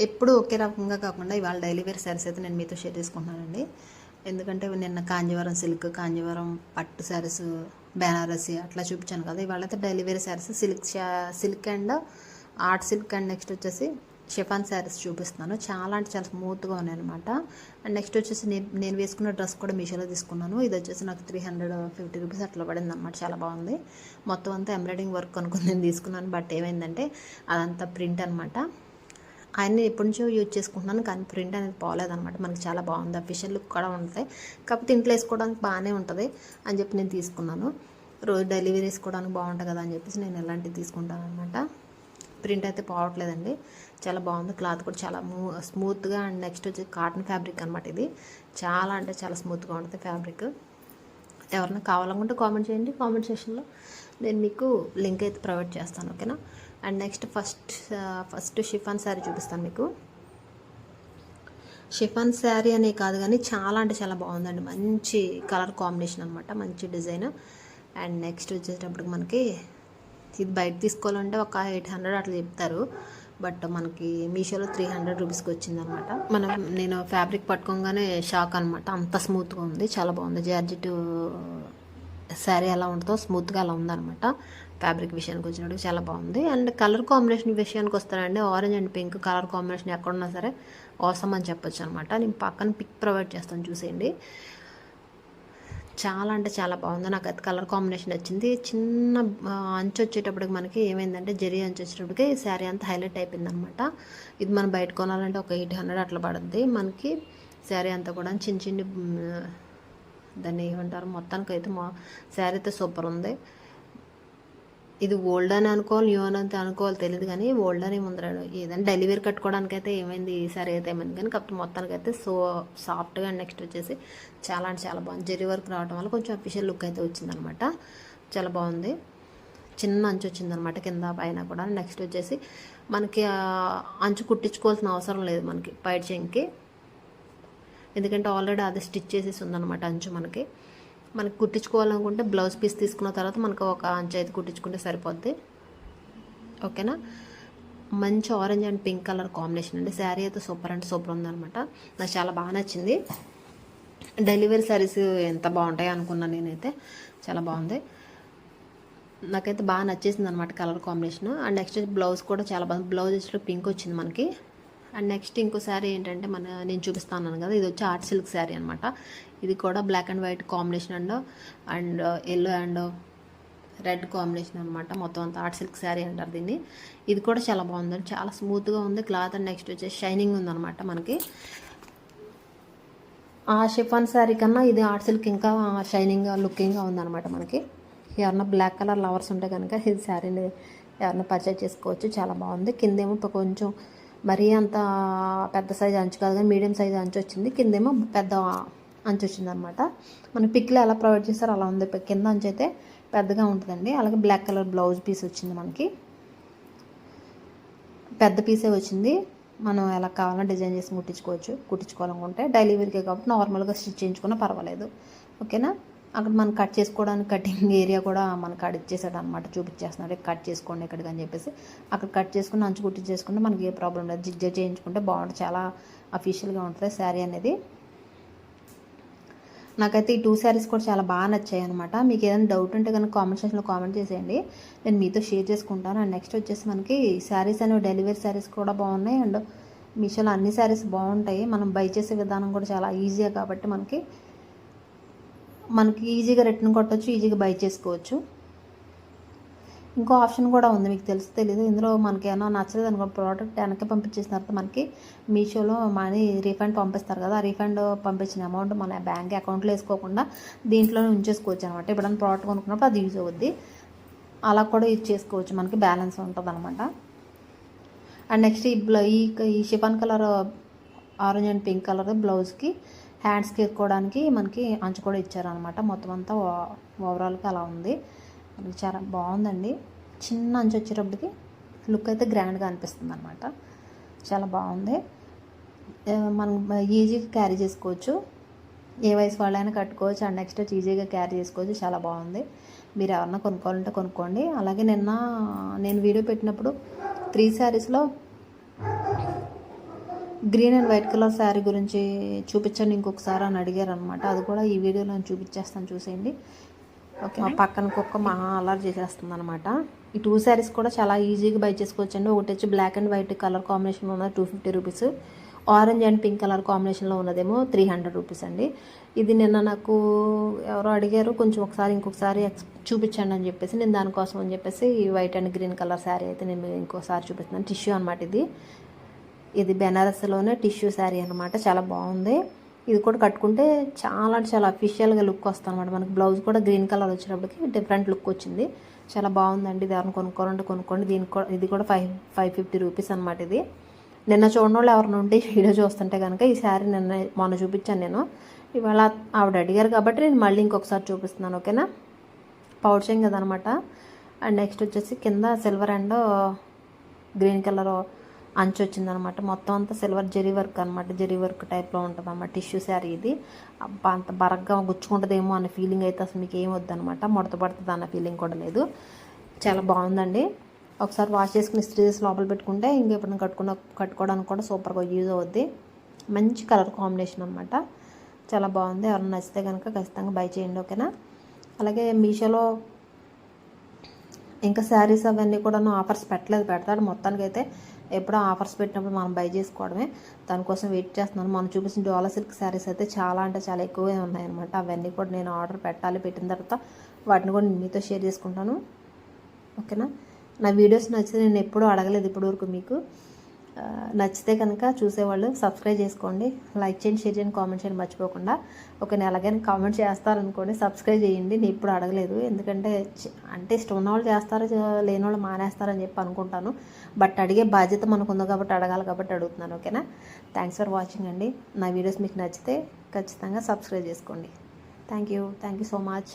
ఎప్పుడు ఒకే రకంగా కాకుండా ఇవాళ డైలీ వేర్ శారీస్ అయితే నేను మీతో షేర్ చేసుకుంటున్నానండి. ఎందుకంటే నిన్న కాంజీవరం సిల్క్ కాంజీవరం పట్టు శారీస్ బెనారసి అట్లా చూపించాను కదా ఇవాళ అయితే daily wear saris silk silk and art silk and next వచ్చేసి షిఫాన్ శారీస్ చూపిస్తున్నాను. చాలా అంటే చాలా స్మూత్గా ఉన్నాయి అనమాట అండ్ నెక్స్ట్ వచ్చేసి నేను నేను వేసుకున్న డ్రెస్ కూడా మీషోలో తీసుకున్నాను. ఇది వచ్చేసి నాకు త్రీ హండ్రెడ్ ఫిఫ్టీ రూపీస్ అట్లా పడింది అనమాట చాలా బాగుంది. మొత్తం అంతా ఎంబ్రాయిడింగ్ వర్క్ అనుకుని నేను తీసుకున్నాను. బట్ ఏమైందంటే అదంతా ప్రింట్ అనమాట ఆయన ఎప్పటి నుంచో యూజ్ చేసుకుంటున్నాను కానీ ప్రింట్ అనేది పోలేదన్నమాట. మనకి చాలా బాగుంది. అఫీషియల్ లుక్ కూడా ఉంటుంది. కాకపోతే ఇంట్లో వేసుకోవడానికి బాగానే ఉంటుంది అని చెప్పి నేను తీసుకున్నాను. రోజు డెలివరీ వేసుకోవడానికి బాగుంటుంది కదా అని చెప్పేసి నేను ఎలాంటివి తీసుకుంటాను అనమాట ప్రింట్ అయితే పోవట్లేదండి. చాలా బాగుంది. క్లాత్ కూడా చాలా మూ స్మూత్గా అండ్ నెక్స్ట్ వచ్చి కాటన్ ఫ్యాబ్రిక్ అనమాట ఇది. చాలా అంటే చాలా స్మూత్గా ఉంటుంది ఫ్యాబ్రిక్. ఎవరైనా కావాలనుకుంటే కామెంట్ చేయండి. కామెంట్ సెక్షన్లో నేను మీకు లింక్ అయితే ప్రొవైడ్ చేస్తాను ఓకేనా? And next first first chiffon sari చూపిస్తాను మీకు. షిఫాన్ శారీ అనే కాదు కానీ చాలా అంటే చాలా బాగుందండి. మంచి కలర్ కాంబినేషన్ అనమాట మంచి డిజైన్. అండ్ నెక్స్ట్ వచ్చేటప్పటికి మనకి ఇది బయట తీసుకోవాలంటే ఒక ఎయిట్ హండ్రెడ్ అట్లా చెప్తారు. బట్ మనకి మీషోలో త్రీ హండ్రెడ్ రూపీస్కి వచ్చిందనమాట మనం నేను ఫ్యాబ్రిక్ పట్టుకోగానే షాక్ అనమాట అంత స్మూత్గా ఉంది చాలా బాగుంది. జార్జెట్ శారీ ఎలా ఉంటుందో స్మూత్గా అలా ఉందన్నమాట. ఫ్యాబ్రిక్ విషయానికి వచ్చినప్పుడు చాలా బాగుంది. అండ్ కలర్ కాంబినేషన్ విషయానికి వస్తానండి. Orange and pink colour combination ఎక్కడున్నా సరే అవసరం అని చెప్పొచ్చు అనమాట నేను పక్కన పిక్ ప్రొవైడ్ చేస్తాను చూసేయండి. చాలా అంటే చాలా బాగుంది. నాకు అది కలర్ కాంబినేషన్ వచ్చింది చిన్న అంచు వచ్చేటప్పటికి మనకి ఏమైందంటే జరి అంచు వచ్చేటప్పటికి శారీ అంతా హైలైట్ అయిపోయింది అనమాట ఇది మనం బయట కొనాలంటే ఒక ఎయిట్ హండ్రెడ్ అట్లా పడుద్ది. మనకి శారీ అంతా కూడా చిన్న చిన్న దాన్ని ఏమంటారు? మొత్తానికి అయితే మా శారీ అయితే సూపర్ ఉంది. ఇది ఓల్డ్ అని అనుకోవాలి న్యూ అని అయితే అనుకోవాలి తెలియదు కానీ ఓల్డ్ అని ముందరాడు ఏదైనా డెలివరీ కట్టుకోవడానికి అయితే ఏమైంది ఈసారి అయితే ఏమైంది కానీ కాకపోతే మొత్తానికి అయితే సో సాఫ్ట్గా నెక్స్ట్ వచ్చేసి చాలా అంటే చాలా బాగుంది. జెరీ వర్క్ రావడం వల్ల కొంచెం అఫీషియల్ లుక్ అయితే వచ్చిందనమాట. చాలా బాగుంది. చిన్న అంచు వచ్చిందనమాట కింద పైన కూడా. నెక్స్ట్ వచ్చేసి మనకి అంచు కుట్టించుకోవాల్సిన అవసరం లేదు మనకి పైట చెంకి ఎందుకంటే ఆల్రెడీ అది స్టిచ్ చేసేసి ఉందన్నమాట అంచు మనకి. మనకి కుట్టించుకోవాలనుకుంటే బ్లౌజ్ పీస్ తీసుకున్న తర్వాత మనకు ఒక అంచు అయితే కుట్టించుకుంటే సరిపోద్ది. ఓకేనా? మంచి orange and pink colour combination అండి. శారీ అయితే సూపర్ అండ్ సూపర్ ఉందన్నమాట. నాకు చాలా బాగా నచ్చింది. డెలివరీ శారీస్ ఎంత బాగుంటాయి అనుకున్నాను నేనైతే చాలా బాగుంది. నాకైతే బాగా నచ్చేసింది అనమాట colour combination. And next blouse కూడా చాలా బాగుంది బ్లౌజ్ వచ్చి పింక్ వచ్చింది మనకి. అండ్ నెక్స్ట్ ఇంకో శారీ ఏంటంటే మన నేను చూపిస్తాను కదా ఇది వచ్చి ఆర్ట్ సిల్క్ శారీ అనమాట ఇది కూడా black and white combination and and yellow and red combination అనమాట మొత్తం అంతా ఆర్ట్ సిల్క్ శారీ అంటారు దీన్ని. ఇది కూడా చాలా బాగుంది చాలా స్మూత్గా ఉంది. క్లాత్ అండ్ నెక్స్ట్ వచ్చేసి షైనింగ్ ఉందన్నమాట మనకి. ఆ షిఫాన్ శారీ కన్నా ఇది ఆర్ట్ సిల్క్ ఇంకా షైనింగ్గా లుకింగ్గా ఉందన్నమాట మనకి. ఎవరన్నా బ్లాక్ కలర్ లవర్స్ ఉంటే కనుక ఇది శారీని ఎవరన్నా పర్చేజ్ చేసుకోవచ్చు. చాలా బాగుంది. కిందేమో ఇప్పుడు కొంచెం మరీ అంత పెద్ద సైజ్ అంచు కాదు కానీ మీడియం సైజ్ అంచు వచ్చింది. కిందేమో పెద్ద అంచు వచ్చిందనమాట మన పిక్లో ఎలా ప్రొవైడ్ చేస్తారో అలా ఉంది. కింద అంచు అయితే పెద్దగా ఉంటుందండి. అలాగే బ్లాక్ కలర్ బ్లౌజ్ పీస్ వచ్చింది మనకి. పెద్ద పీసే వచ్చింది. మనం ఎలా కావాలన్నా డిజైన్ చేసి కుట్టించుకోవచ్చు కుట్టించుకోవాలనుకుంటే. డైలీ వేర్కే కాబట్టి నార్మల్గా స్టిచ్ చేయించుకున్నా పర్వాలేదు. ఓకేనా? అక్కడ మనం కట్ చేసుకోవడానికి కటింగ్ ఏరియా కూడా మనకు కట్ ఇచ్చేసాడు అనమాట చూపించేస్తున్నాడు. కట్ చేసుకోండి ఇక్కడికి అని చెప్పేసి అక్కడ కట్ చేసుకుని అంచు కుట్టించేసుకుంటే మనకి ఏ ప్రాబ్లం లేదు. జిగ్ చేయించుకుంటే బాగుంటుంది. చాలా అఫీషియల్గా ఉంటుంది శారీ అనేది. నాకైతే ఈ టూ శారీస్ కూడా చాలా బాగా నచ్చాయి అనమాట మీకు ఏదైనా డౌట్ ఉంటే కనుక కామెంట్ సెక్షన్లో కామెంట్ చేసేయండి. నేను మీతో షేర్ చేసుకుంటాను. అండ్ నెక్స్ట్ వచ్చేసి మనకి శారీస్ అనేవి డెలివరీ శారీస్ కూడా బాగున్నాయి. అండ్ మీషోలో అన్ని శారీస్ బాగుంటాయి. మనం బై చేసే విధానం కూడా చాలా ఈజీగా కాబట్టి మనకి మనకి ఈజీగా రిటర్న్ కొట్టచ్చు ఈజీగా బై చేసుకోవచ్చు. ఇంకో ఆప్షన్ కూడా ఉంది మీకు తెలుసు తెలీదు. ఇందులో మనకి ఏమైనా నచ్చలేదు అనుకో ప్రోడక్ట్ వెనక్కి పంపించేసిన తర్వాత మనకి మీషోలో మనీ రీఫండ్ పంపిస్తారు కదా ఆ రీఫండ్ పంపించిన అమౌంట్ మన బ్యాంక్ అకౌంట్లో వేసుకోకుండా దీంట్లోనే ఉంచేసుకోవచ్చు అనమాట. ఎప్పుడైనా ప్రోడక్ట్ కొనుక్కున్నప్పుడు అది యూజ్ అవుద్ది. అలా కూడా యూజ్ చేసుకోవచ్చు మనకి బ్యాలెన్స్ ఉంటుంది అనమాట అండ్ నెక్స్ట్ ఈ బ్లౌ ఈ ఈ chiffon colour orange and pink colour బ్లౌజ్కి హ్యాండ్స్కి వేసుకోవడానికి మనకి అంచు కూడా ఇచ్చారనమాట మొత్తం అంతా ఓవరాల్గా అలా ఉంది. చాలా బాగుందండి. చిన్న అంచు వచ్చేటప్పటికి లుక్ అయితే గ్రాండ్గా అనిపిస్తుంది అనమాట చాలా బాగుంది. మనం ఈజీగా క్యారీ చేసుకోవచ్చు. ఏ వయసు వాళ్ళైనా కట్టుకోవచ్చు. అండ్ నెక్స్ట్ వచ్చి ఈజీగా క్యారీ చేసుకోవచ్చు. చాలా బాగుంది. మీరు ఎవరన్నా కొనుక్కోవాలంటే కొనుక్కోండి. అలాగే నిన్న నేను వీడియో పెట్టినప్పుడు త్రీ శారీస్లో green and white colour sari గురించి చూపించండి ఇంకొకసారి అని అడిగారు అనమాట అది కూడా ఈ వీడియోలో నేను చూపించేస్తాను చూసేయండి. ఓకే మా పక్కన కుక్క మహా అలర్ చేసేస్తుంది అనమాట ఈ టూ శారీస్ కూడా చాలా ఈజీగా బై చేసుకోవచ్చు అండి ఒకటి వచ్చి బ్లాక్ అండ్ వైట్ కలర్ కాంబినేషన్లో ఉన్నది two fifty rupees. Orange and pink colour కాంబినేషన్లో ఉన్నదేమో త్రీ హండ్రెడ్ రూపీస్ అండి. ఇది నిన్న నాకు ఎవరో అడిగారు కొంచెం ఒకసారి ఇంకొకసారి చూపించండి అని చెప్పేసి నేను దానికోసం అని చెప్పేసి ఈ white and green colour sari అయితే నేను ఇంకోసారి చూపిస్తున్నాను. టిష్యూ అనమాట ఇది. ఇది బెనారస్లోనే టిష్యూ శారీ అనమాట చాలా బాగుంది. ఇది కూడా కట్టుకుంటే చాలా చాలా అఫీషియల్గా లుక్ వస్తుంది అనమాట మనకి బ్లౌజ్ కూడా గ్రీన్ కలర్ వచ్చినప్పటికి డిఫరెంట్ లుక్ వచ్చింది. చాలా బాగుందండి దాన్ని ఎవరిని కొనుక్కోవాలంటే కొనుక్కోండి. దీని కూడా ఇది కూడా ఫైవ్ ఫైవ్ ఫిఫ్టీ రూపీస్ అనమాట ఇది. నిన్న చూడని వాళ్ళు ఎవరిని ఉంటే వీడియో చూస్తుంటే కనుక ఈ శారీ నిన్న మొన్న చూపించాను నేను. ఇవాళ ఆవిడ అడిగారు కాబట్టి నేను మళ్ళీ ఇంకొకసారి చూపిస్తున్నాను ఓకేనా? పౌడ్ కదనమాట అండ్ నెక్స్ట్ వచ్చేసి కింద సిల్వర్ అండ్ గ్రీన్ కలర్ అంచు వచ్చిందనమాట మొత్తం అంతా సిల్వర్ జెరీ వర్క్ అనమాట జెరీ వర్క్ టైప్లో ఉంటుంది అనమాట టిష్యూ శారీ ఇది. అంత బరగ్గా గుచ్చుకుంటుందేమో అనే ఫీలింగ్ అయితే అసలు మీకు ఏం వద్దనమాట ముడత పడుతుంది అన్న ఫీలింగ్ కూడా లేదు. చాలా బాగుందండి. ఒకసారి వాష్ చేసుకుని ఇస్త్రీ చేసి లోపల పెట్టుకుంటే ఇంకెప్పుడు కట్టుకున్న కట్టుకోవడానికి కూడా సూపర్గా యూజ్ అవుద్ది. మంచి కలర్ కాంబినేషన్ అనమాట చాలా బాగుంది. ఎవరైనా నచ్చితే కనుక ఖచ్చితంగా బై చేయండి ఓకేనా? అలాగే మీషోలో ఇంకా శారీస్ అవన్నీ కూడా ఆఫర్స్ పెట్టలేదు. పెడతాడు. మొత్తానికి అయితే ఎప్పుడో ఆఫర్స్ పెట్టినప్పుడు మనం బై చేసుకోవడమే. దానికోసం వెయిట్ చేస్తున్నాను. మనం చూపించిన డోలా సిల్క్ శారీస్ అయితే చాలా అంటే చాలా ఎక్కువే ఉన్నాయన్నమాట. అవన్నీ కూడా నేను ఆర్డర్ పెట్టాలి. పెట్టిన తర్వాత వాటిని కూడా మీతో షేర్ చేసుకుంటాను. ఓకేనా? నా వీడియోస్ నచ్చితే నేను ఎప్పుడూ అడగలేదు ఇప్పటివరకు మీకు. నచ్చితే కనుక చూసేవాళ్ళు సబ్స్క్రైబ్ చేసుకోండి. లైక్ చేయండి షేర్ చేయండి కామెంట్ చేయండి మర్చిపోకుండా. ఒక ఎలాగైనా కామెంట్ చేస్తారనుకోండి సబ్స్క్రైబ్ చేయండి. నేను ఇప్పుడు అడగలేదు. ఎందుకంటే అంటే ఇష్టం ఉన్నవాళ్ళు చేస్తారు లేని వాళ్ళు మానేస్తారని చెప్పి అనుకుంటాను. బట్ అడిగే బాధ్యత మనకు ఉంది కాబట్టి అడగాలి కాబట్టి అడుగుతున్నాను ఓకేనా? థ్యాంక్స్ ఫర్ వాచింగ్ అండి. నా వీడియోస్ మీకు నచ్చితే ఖచ్చితంగా సబ్స్క్రైబ్ చేసుకోండి. Thank you thank you so much